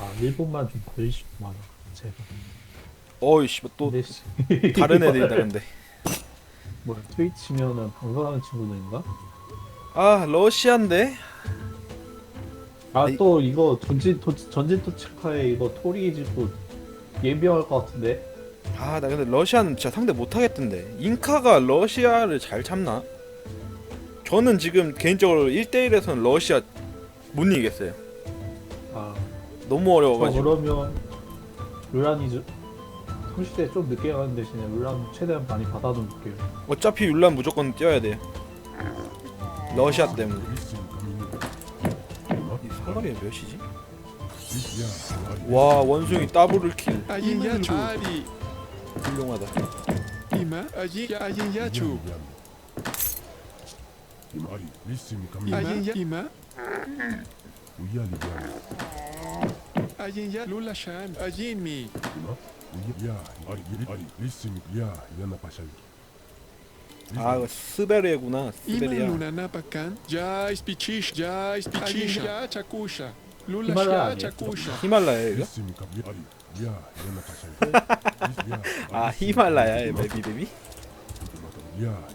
아 일본만 좀 보이시구만 제가 어이씨 또 근데 씨, 다른 애들이다 근데 뭐야 트위치면은 방송하는 친구들인가? 아 러시아인데 아 아이. 또 이거 전진 도, 전진 도치카에 이거 토리지도 예비할 것 같은데 아 나 근데 러시아는 진짜 상대 못하겠던데 인카가 러시아를 잘 참나? 저는 지금 개인적으로 1대1에서는 러시아 못 이기겠어요 아 너무 어려워가지고. 그러면 룰란이 저- 30대 좀 늦게 가는 대신에 룰란 최대한 많이 받아놓을게요. 어차피 율란 무조건 뛰어야 돼. 러시아 때문에. 이 사거리 몇이지? 와 원숭이 더블을 킬. 아진야초 훌륭하다. 이마 아진 아진야초 이마 이마. шан. Один ми. 아 이거 스베리아구나 Има 스베리아 луна напакан. Ja испечиш. Ja испечиш. Я чакуша. Лула Хималая ша 아니에요? чакуша. 히말라야 이거? 아 히말라야의 맵 이름이?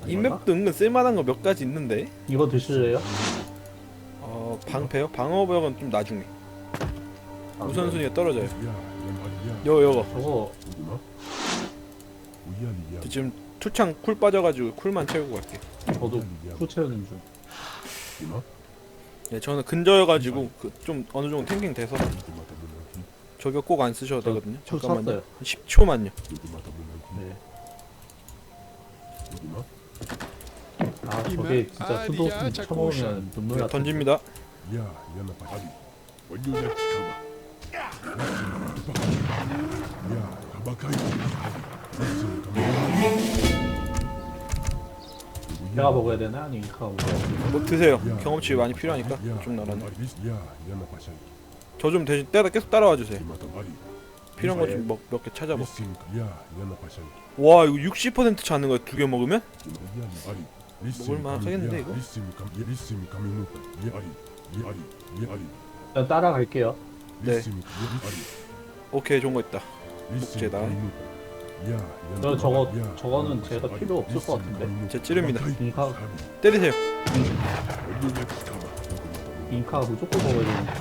이 맵도 은근 쓸만한 거 몇 가지 있는데 이거 드실래요? 어 방패요? 방어벽은 좀 나중에 아, 우선순위가 떨어져요. 요 요거. 저거. 지금 투창 쿨 빠져가지고 쿨만 채우고 갈게 저도 후 채우는 중. 예, 저는 근저여가지고 그 좀 어느 정도 탱킹 돼서 저격 꼭 안 쓰셔도 되거든요. 저 잠깐만요. 샀어요. 10초만요. 네. 아 저게 진짜 수도 쳐먹으면 눈물 네, 나 던집니다 내가 먹어야 되나? 아니 되나? 뭐 드세요. 경험치 많이 필요하니까 좀 나라네 저좀 대신 따라 계속 따라와 주세요. 필요한 거 좀 몇 개 찾아봐 와 이거 60% 찾는 거야 두 개 먹으면? 먹을만 하겠는데 이거? 일단 따라갈게요 네. 오케이 좋은 거 있다. 목재다. 저 저거 저거는 제가 필요 없을 것 같은데. 제 찌릅니다. 인카. 때리세요. 인카가 무조건 먹어야 되는데.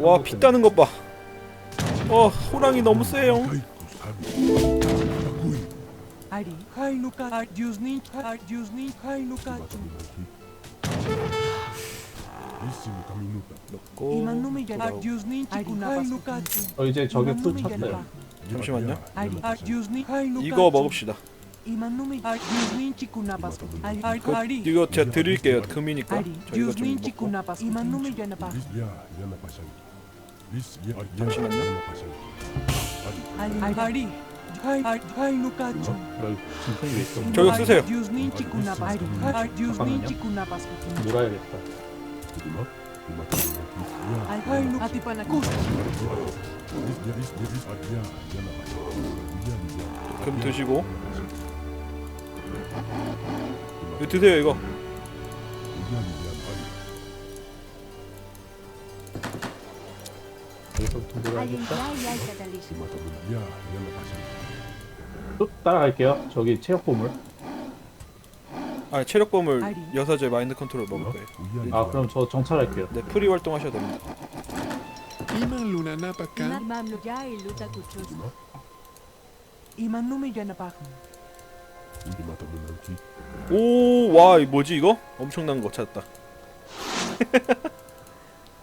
와 피 따는 것 봐. 어 호랑이 너무 세요. ai diusni, hai nuka. 넣고 돌아오고. chikuna. 어 이제 저게 풀 찼어요 잠시만요 Ari. 이거 먹읍시다 chikuna 그, Ari, 이거 제가 드릴게요 금이니까 Ari, 저좀 먹고 chikuna. 잠시만요. Ari, hai. 어? 저격 쓰세요. Chikuna 잠깐만요. chikuna. 몰아야겠다 금 드시고 이거 드세요 이거 따라갈게요 저기 체력 보물 아 체력 범을 아리. 여사제 마인드 컨트롤 먹을 거예요. 아 그럼 저 정찰할게요. 네 프리 활동하셔도 됩니다. 오와 이 뭐지 이거? 엄청난 거 찾았다.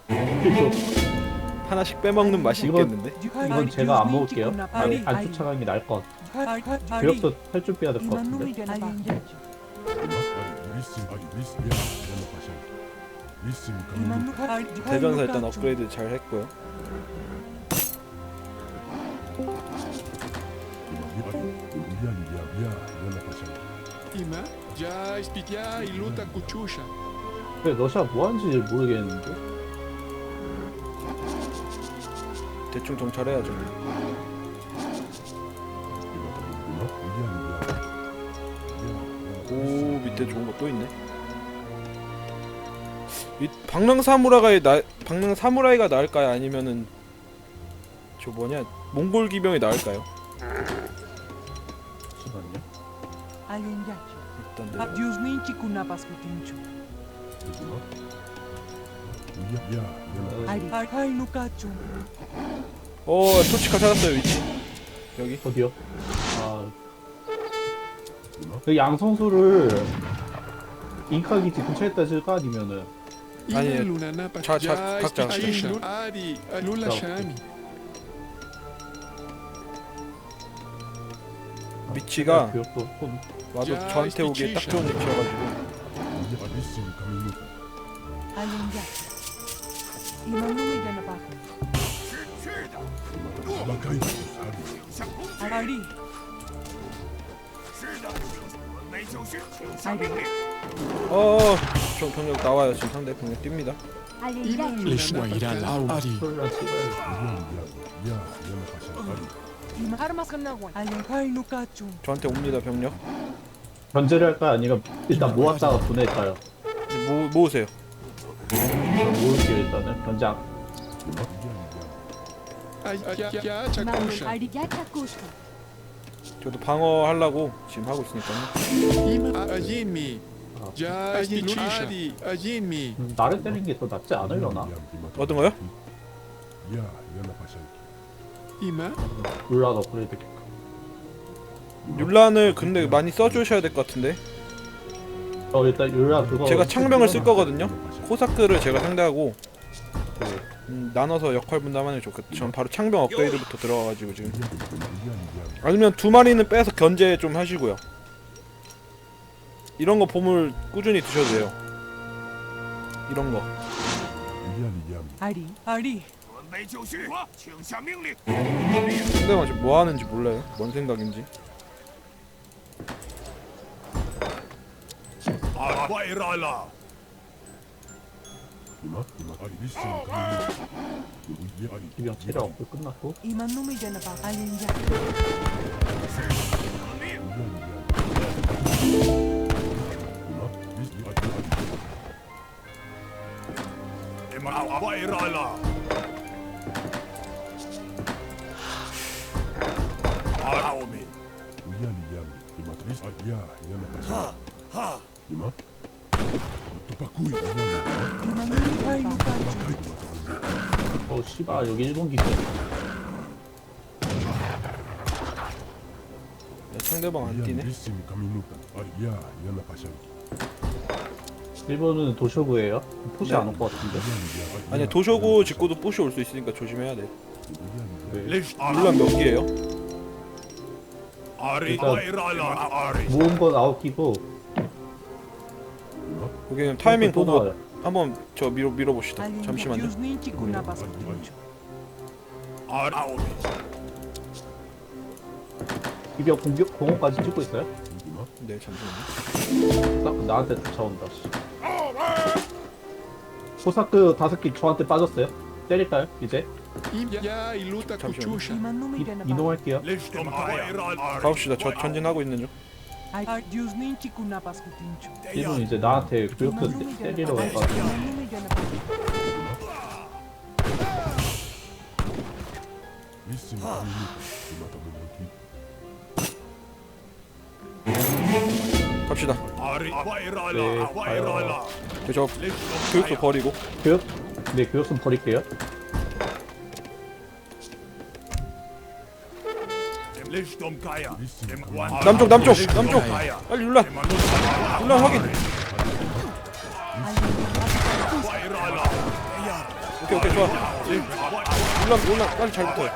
하나씩 빼먹는 맛이 이거- 있겠는데? 이건 제가 안 먹을게요. 아니 안 쫓아가는 게 나을 것 같아. 괴력도 할 준비해야 될것 Iman 같은데 대전사 일단. 업그레이드 잘 했고요. 근데 러시아 뭐 하는지 모르겠는데? 대충 정찰해야죠 밑에 좋은 거 또 있네 이 방랑 사무라이가 나 방랑 사무라이가 나을까요 아니면은 저 뭐냐 몽골 기병이 나을까요? 잠시만요. Allenjaque. 일단 내가 Abdiusmente kunapas kutinchu. Ari, ay nukachu. 어 토치카 찾았어요 위치 여기 어디요? 아. 그 양성소를 잉카 기지 근처에 다 질까 아니면은 아니, Ina luna napa 자- 자- ja 각자, 자. 위치가 와도 자, 저한테 오기에 딱. 좋은 위치여가지고. Ari. 어 저 병력 나와요 지금 상대 병력 뜁니다 armas. 저한테 옵니다 병력 견제를 할까요? 아니면 일단 모았다가 보낼까요? 모, 모으세요 모을게요 일단은 견장 chakusha. 저도 방어하려고 지금 하고 있으니까요. 아. Ari, ajinmi. 음, 나를 때리는 게 더 낫지 않으려나? 어떤 거요? Ima. 룰라 업그레이드 율란을 근데 많이 써주셔야 될 것 같은데 어 일단 룰라 그거 제가 창병을 쓸 거거든요 네. 코사크를 제가 상대하고 음, 나눠서 역할 분담하는 게 좋겠다. 전 바로 창병 업그레이드부터 들어가가지고 지금. 아니면 두 마리는 빼서 견제 좀 하시고요. 이런 거 보물 꾸준히 드셔도 돼요. 이런 거. Ari. Ari. 상대방 지금 뭐 하는지 몰라요? 뭔 생각인지 기병 체력 업그 끝났고 Imanumi ganapako. Allenjaque. Imanumi ay nukachu. 어 씨발 여기 일본 기지 야, 상대방 안 뛰네 일본은 도쇼구예요 포시 네. 안올 것 같은데 아니야 도쇼구 직구도 부시 올 수 있으니까 조심해야 돼 네. 물론 몇 개예요? 일단 모은 건 아홉 기고 거기는 타이밍 또 보고 나와요. 한번 저 밀어 밀어봅시다. 잠시만요. 기병 공격 공업까지 찍고 있어요? 네 잠시만요 나, 나한테 쫓아온다 씨. 코사크 다섯 개 저한테 빠졌어요? 때릴까요 이제? 이. 이동할게요 가봅시다 저 전진하고 있는 중 일본 이제 나한테 교육도 때- 때리러 갈것 같아 Imanumi ganapako. 갑시다. 네 가요 저 교육도 버리고. 교육? 네 교육 좀 버릴게요 남쪽 남쪽 남쪽. 빨리 율란. 율란 확인. 오케이 오케이 좋아. 율란 율란 빨리 잘 붙어요.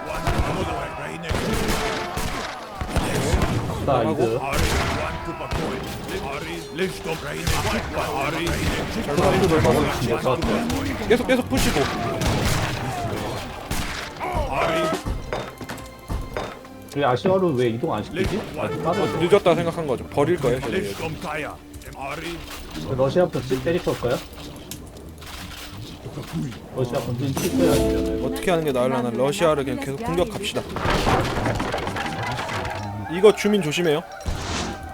나 이제 코사크를 막아주시면 될것 같아요. 계속 계속 푸시고 왜 아시아로 왜 이동 안 시키지? 빠졌어 늦었다 생각한 거죠. 버릴 거예요 저희 러시아부터 찌- 때릴 걸까요? 러시아 본진 칠 거야 아니면 어떻게 하는 게 나으려나 러시아를 그냥 계속 공격합시다. 이거 주민 조심해요.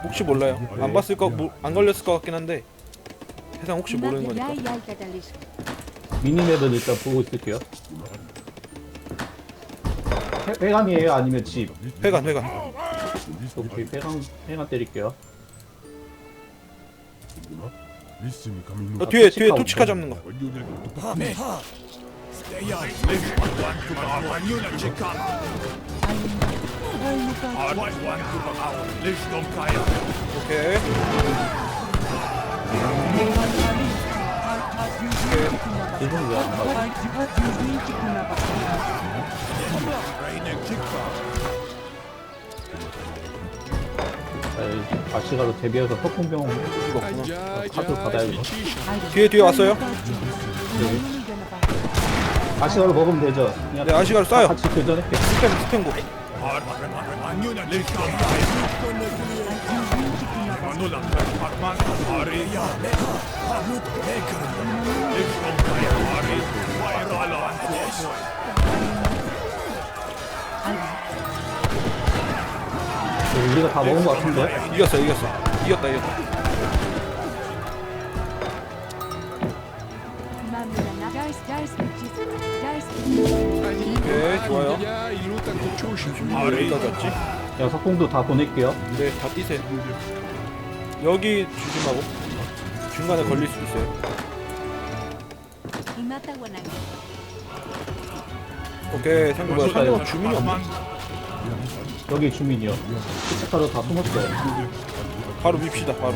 혹시 몰라요. 안 봤을 거안 걸렸을 것 같긴 한데 세상 혹시 모르는 거니까. 미니맵은 일단 보고 있을게요 회- 회관이에요? 아니면 집? 회관 회관 오케이 회관 회관 때릴게요. 어, 뒤에 뒤에 토치카 잡는 거 오케이 이분 왜안 가? 아시가로 데뷔해서 석궁병 Ajá, 카드 espichicha. 뒤에 뒤에 왔어요 아시가로 먹으면 되죠. 그냥 네 아시가를 쏴요 같이 교전할게. 스팸 스팸고 우리가 다 먹은 것 같은데? 이겼어 이겼어 이겼다 이겼다 Mamma, já, já speeches, já speeches. Allí, Ok, va, 좋아요. ya, y luta con Chusha. 여기까지 왔지 야 석궁도 다 보낼게요. 네다 뛰세요 여기 조심하고 중간에 걸릴 수 있어요. 오케이 뭐야 상대방 맞출까요? 주민이 없네 여기 주민이요. 스티커로 다 숨었어요. 바로 밉시다 바로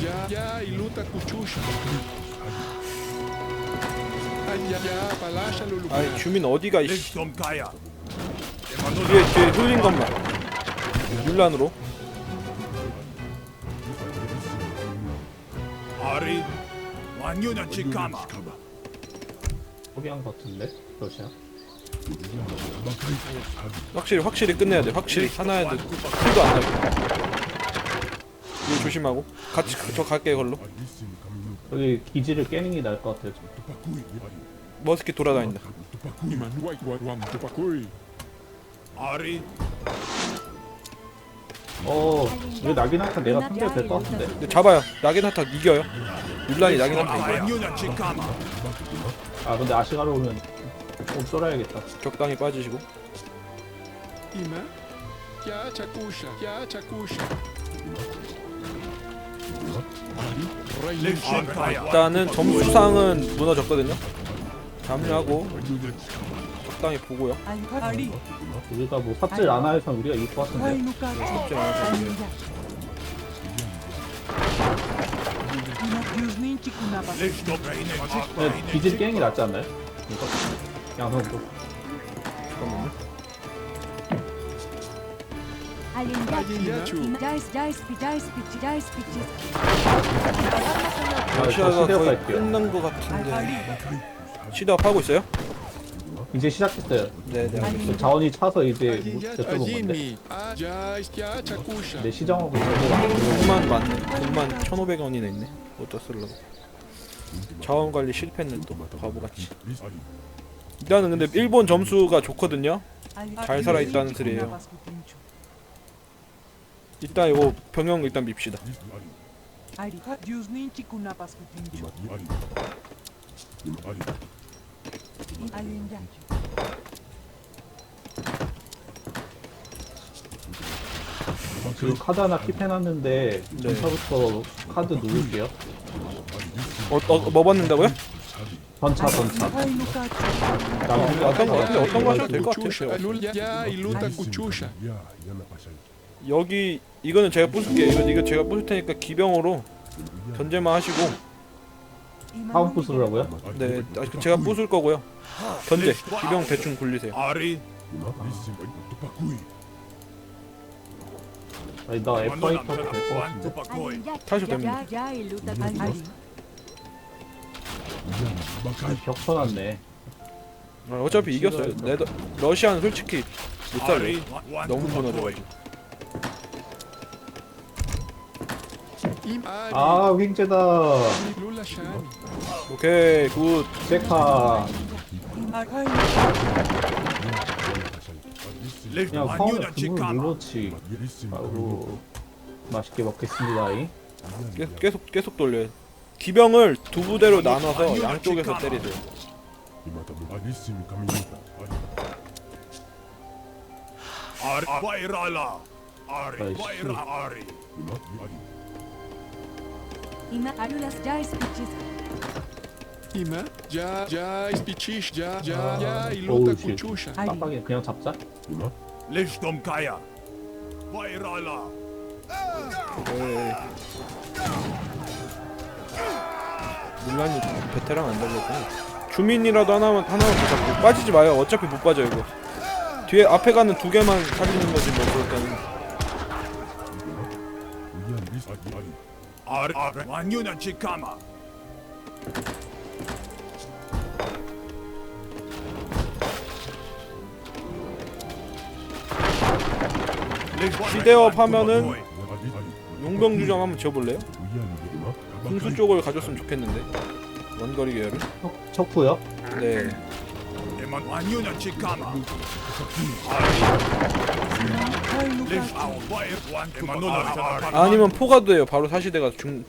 Ya, ya, y luta con 아이 주민 어디가 이씨. 뒤에 뒤에 흘린 것만 율란으로. 포기한 것 같은데? 러시아? 확실히 확실히 끝내야 돼. 확실히 하나야 돼 풀도 안 나고 이거 조심하고 같이 저 갈게 걸로 여기 기지를 깨는 게 나을 것 같아요. 지금. 머스키 돌아다닌다. 어, 왜 낙인한타 내가 상대가 될 것 같은데? 근데 잡아요 나게나타 이겨요 율란이 나게나타 이겨요 아, 근데 아시가로 오면 좀 쏠아야겠다. 적당히 빠지시고 Iman, ya, chacusha, ya, chacusha. 일단은 점수상은 무너졌거든요 잠시하고 적당히 보고요 우리가 뭐 삽질 안 하여서 우리가 이길 것 같은데? Hainuka, 잡지 않아서 이겨요. Inakyuzni Chikunaba, 그냥 기지를 깨는 게 낫지 않나요? 이거? 양성도. 잠깐만요 Speeches. 아, 러시아가 시대업 거의 갈게요. 끝난 것 같은데. 시드업 하고 있어요? 이제 시작했어요. 네네 저 자원이 차서 이제 뭐 제쳐본 건데. 내 시정하고 있어서 돈만 많네 돈만 1500원이나 있네. 어디다 쓰려고. 자원관리 실패는 또. 바보같이. 일단은 근데 일본 점수가 좋거든요. 잘 살아있다는 소리예요. 일단 이거 병영 일단 밉시다 지금 카드 하나 킵해놨는데 네. 전차부터 카드 누를게요. 어, 어, 뭐 받는다고요? 전차 전차. 나머지 어떤 거 어떤 거 하셔도 될 것 같아요 luta. 여기 이거는 제가 부술게요. 이거, 이거 제가 부술 테니까 기병으로 견제만 하시고. 다음 부수라고요? 네 아, 그 제가 부술 거고요. 견제 기병 대충 굴리세요. 아니 나 F5 타도 될 것 같은데. Alien ya, 타셔도 됩니다. Ari, 벽 쳐놨네. 아, 어차피 이겼어요. 레더, 러시아는 솔직히 못 살려 너무 무너져가지고 아 윙제다. lula, shani. 오케이 굿. Hainuka, 그냥 성을 금을 눌러치. 아이고. 맛있게 먹겠습니다. 이. 계속 계속 계속 돌려요. 기병을 두 부대로 나눠서 양쪽에서 때리세요. 아리 바이랄라 아리 아이씨. Ima alulas já speeches. Ima, já, já, spitish, já, já, Ah, já, e luta com. Ari. 빡빡이 그냥 잡자. 리스톰 카야 바이랄라 네. 물란이 베테랑 안 달렸구나. 주민이라도 하나만 하나만 더 잡고 빠지지 마요. 어차피 못 빠져 이거. 뒤에 앞에 가는 두 개만 살리는 거지 뭐 그럴 때는. 아리 완유나 치카마 시대업 하면은 용병 주점 한번 지어볼래요? 군수 쪽을 가졌으면 좋겠는데 원거리 계열은. 척, 척후요? 네. 에만 완유나 치카마 리스 아우 바이 완 에만 노나 아니면 포가드예요. 바로 사시대가 중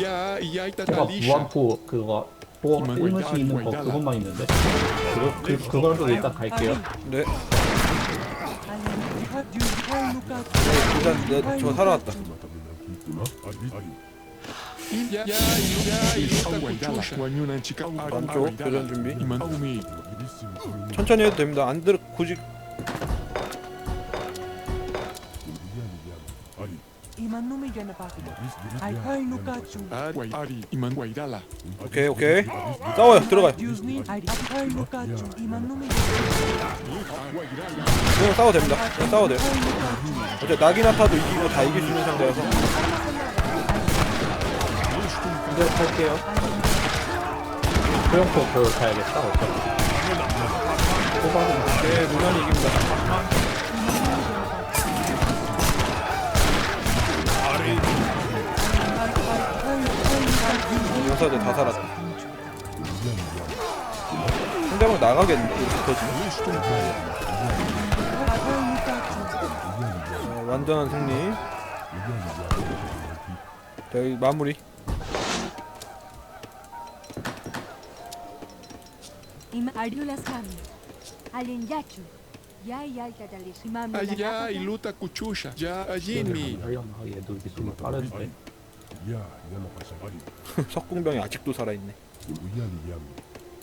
já, e 포가. 무한포 그거 포 일문씩 있는 다, 거. 그것만 있는데. 그, 그 그걸로 일단 갈게요. 네. Luka. 일단 네, 저 살아왔다. Já, e luta com Chucha. 남쪽 교전 준비. 천천히 해도 됩니다. 안 들, 굳이. 오케이 오케이 싸워요 들어가요. 그냥 싸워도 됩니다 그냥 싸워도 돼요 어차피 나기나타도 이기고 다 이길 수 있는 상대여서 이제 갈게요. 소형포 그 가야겠다. 어차피. 포박은 네 무난히 이깁니다 여사들 다 살았다 상대방 나가겠는데 이렇게 터지면 어, 완전한 승리 자 여기 마무리 com Chucha. Já, a Jimmy. 하려나 얘도 이게 속이 빠른데. 석궁병이 아직도 살아있네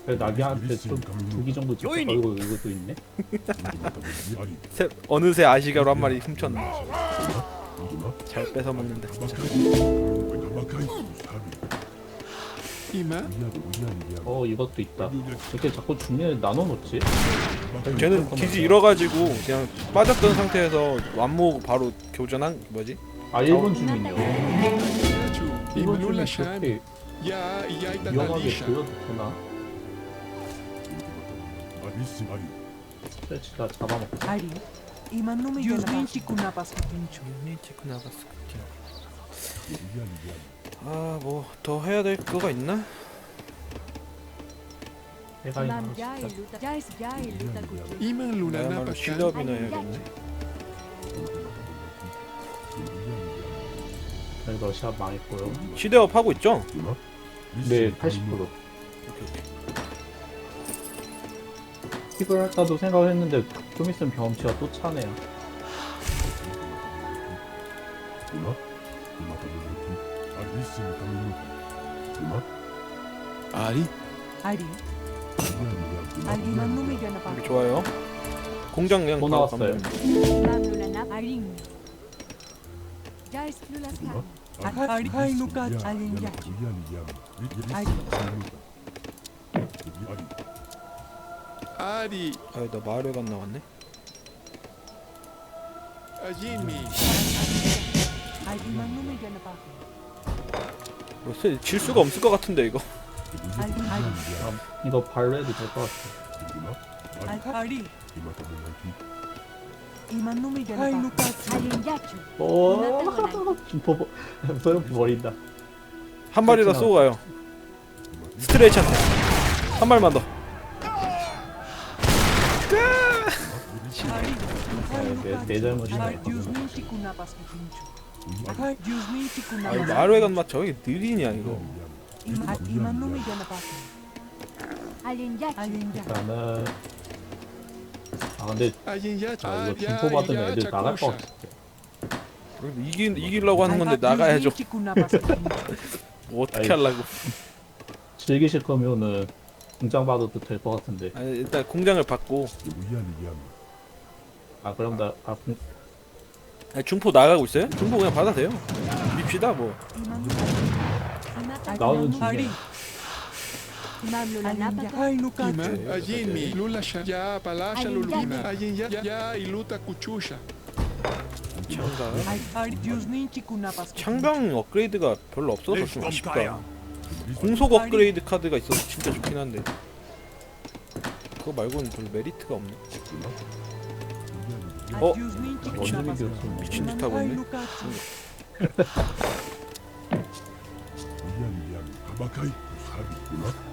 그래 나비한테 좀 두기 정도 찍고 걸고 이것도 있네. 새, 어느새 아시가로 한 마리 훔쳤네 잘 뺏어 먹는다 진짜 Ima, 어 이것도 있다. 이렇게 자꾸 중간에 나눠 놓지? 쟤는 기지 잃어가지고 그냥 빠졌던 상태에서 완모 바로 교전한 뭐지? 아 일본 주민이요. 일본 Ima 주민. 그렇게 위험하게 Tatalisha. 보여도 되나? 그래 진짜 잡아먹고. Ari. Iman no me ni pincho. 나갔어 아 뭐 더 해야 될 거가 있나? Luna 나야말로 Napa 실업이나 해야겠네 러시아 망했고요. 시대업 하고 있죠? 네, 80%. 팁을 할까도 생각을 했는데 좀 있으면 경험치가 또 차네요. Ari, Ari. Ari iman no me gana pa. 좋아요 공장 그냥 또 바로 나왔어요. 가면 됩니다. Imam lulana. Aring. Ya es lulas kami. Ari hai luka alin yachu. Ari. Ari, 아유 나 마을회관 나왔네 뭐, 세- 질 수가 없을 것 같은데 이거. 아, 이거 발로 해도 될 것 같아. 오, 소형포 버린다. 한 마리라 쏘고 가요 스트레이치한테 한 발만 더. 내, 내 잘못이네. Adiosmente 아니. 마루에간 맛 저게 느리냐 이거. 일단은 아 근데. 아, Ah, 이거 받은 ya, 애들 나갈 것. 같아. 그래도 이기, 이기려고 하는 건데 나가야죠. 뭐 어떻게 아이. 하려고 즐기실 거면은 공장 받아도 될 것 같은데. 아니 일단 공장을 받고 아 그럼 나 아, 공- 아니, 중포 나가고 있어요? 중포 그냥 받아도 돼요 밉시다 뭐 나오는 no lula luta cuchucha. 창강 업그레이드가 별로 없어서 좀 아쉽다. 공속 업그레이드 카드가 있어서 진짜 좋긴 한데 그거 말고는 별로 메리트가 없네 어? Kunapas. 비었어? 미친 짓 하고 있네.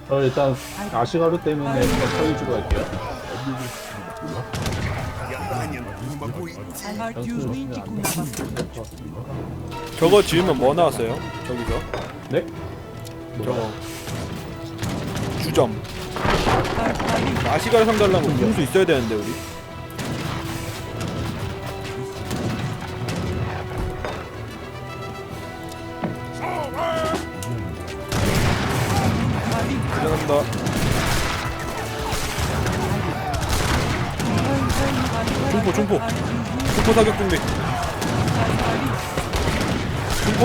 저 일단 아시가루 때문에 그냥 kunapas. 될것 같습니다. 저거 지으면 뭐 나왔어요? 저기서 네? 저거 주점. 아시가를 상달라면 공수 있어야 되는데 우리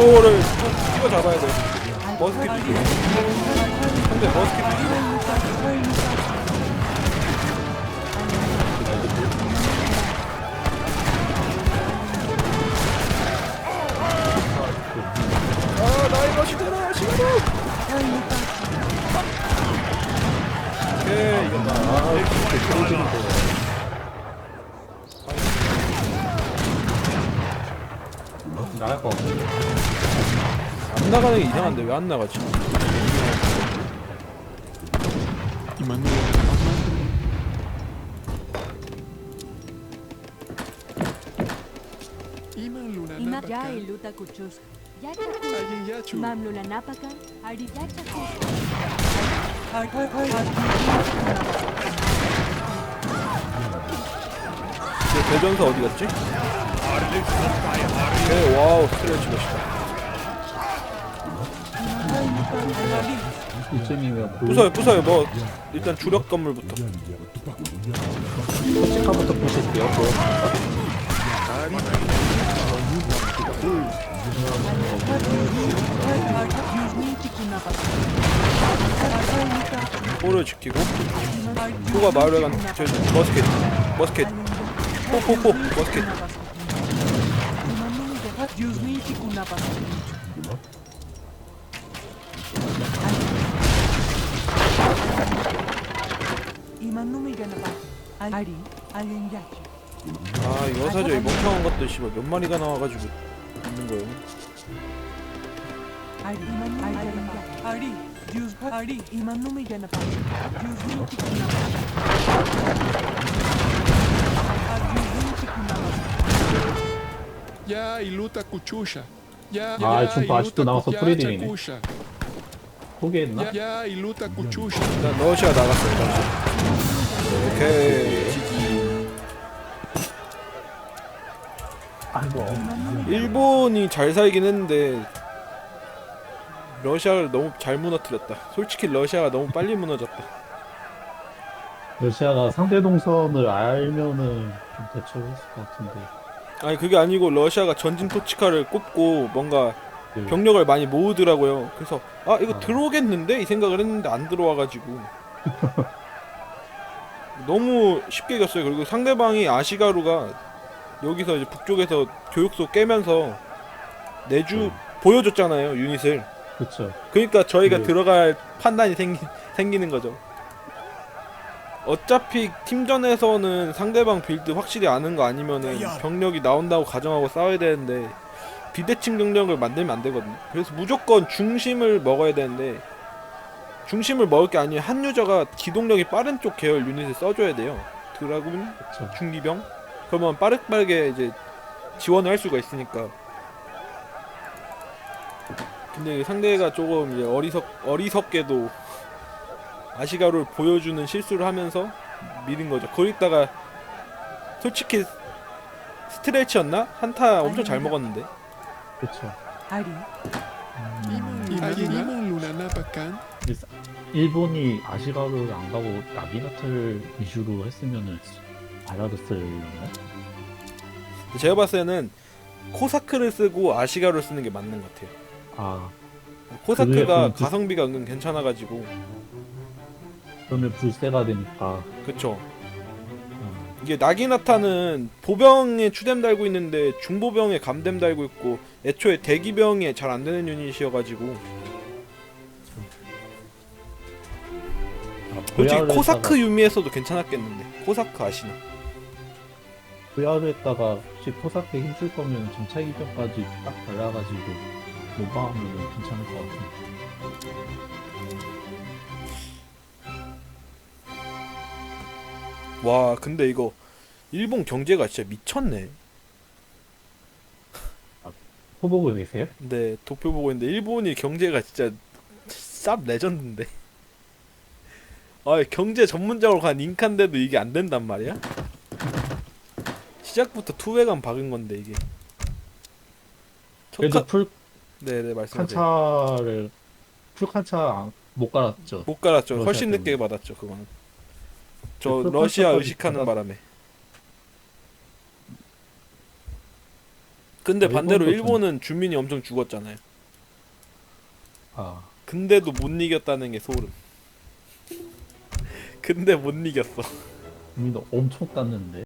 꼭 찍어 잡아야 돼 머스킷 상대 머스킷 게 이상한데 왜 안 나가지? Ya Luta ya Napaka. Ari. 내 대전사 어디 갔지? 오케이 와우 스트레치 멋있다 이쯤이면 부숴요 부숴요. 뭐 일단 주력 건물부터. 솔직함부터 보실게요. 볼을 지키고 후가 마을에 간 저, 머스켓 머스켓. 포포포 머스켓 Ya. 아이 여사저 이 멍청한 것들 씨발 몇 마리가 나와가지고 있는 거예요 Ah, ya es un y pasto, luta nada más cu- ya sufrir, dime. chacucha. 포기했나? Ya y luta cuchucha. 일단 러시아 나갔어요 러시아 오케이 아이고. 일본이 잘 살긴 했는데 러시아를 너무 잘 무너뜨렸다 솔직히 러시아가 너무 빨리 무너졌다 러시아가 상대 동선을 알면은 좀 대처했을 것 같은데. 아니 그게 아니고 러시아가 전진 토치카를 꼽고 뭔가 그 병력을 많이 모으더라고요. 그래서 아 이거 아. 들어오겠는데 이 생각을 했는데 안 들어와가지고 너무 쉽게 이겼어요. 그리고 상대방이 아시가루가 여기서 이제 북쪽에서 교육소 깨면서 내주 네. 보여줬잖아요 유닛을. 그쵸. 그러니까 저희가 네. 들어갈 판단이 생기, 생기는 거죠. 어차피 팀전에서는 상대방 빌드 확실히 아는 거 아니면은 병력이 나온다고 가정하고 싸워야 되는데 비대칭 병력을 만들면 안 되거든요. 그래서 무조건 중심을 먹어야 되는데 중심을 먹을 게 아니라 한 유저가 기동력이 빠른 쪽 계열 유닛을 써줘야 돼요. 드라군, 그쵸. 중기병. 그러면 빠르게 이제 지원을 할 수가 있으니까. 근데 상대가 조금 이제 어리석 어리석게도 아시가루를 보여주는 실수를 하면서 밀은 거죠. 거기다가 솔직히 스트레치였나? 한타 엄청 잘 먹었는데. 그렇죠. Ari, Alguien luna napakan. 일본이 아시가루를 안 가고 나비나틀 위주로 했으면은 알아듣으려나? 제가 봤을 때는 코사크를 쓰고 아시가루를 쓰는 게 맞는 것 같아요. 아 코사크가 가성비가 은근 괜찮아가지고 그러면 불세가 되니까 그쵸. 어, 이게 나기나타는 보병에 추뎀 달고 있는데 중보병에 감뎀 달고 있고 애초에 대기병에 잘 안 되는 유닛이어가지고 아, 솔직히 VR에다가- 코사크 유미에서도 괜찮았겠는데 코사크 아시나? VR에다가 혹시 포사크에 힘줄 거면 정찰기병까지 딱 발라가지고 모방하면 괜찮을 것 같은데 와 근데 이거 일본 경제가 진짜 미쳤네. 호보고 계세요? 근데 도표 보고 있는데 일본이 경제가 진짜 쌉 레전드인데. 아 경제 전문적으로 간 인칸데도 이게 안 된단 말이야? 시작부터 투웨감 박은 건데 이게. 첫 그래도 칸- 풀 네 네 말씀하세요. 칸차를 풀 칸차 안- 못 갈았죠. 못 갈았죠. 러시아 훨씬. 늦게 받았죠 그거는. 저 그 러시아 의식하는 바람에. 근데 아, 반대로 일본도 좀- 일본은 주민이 엄청 죽었잖아요. 아 근데도 못 이겼다는 게 소름. 근데 못 이겼어. 국민도 엄청 땄는데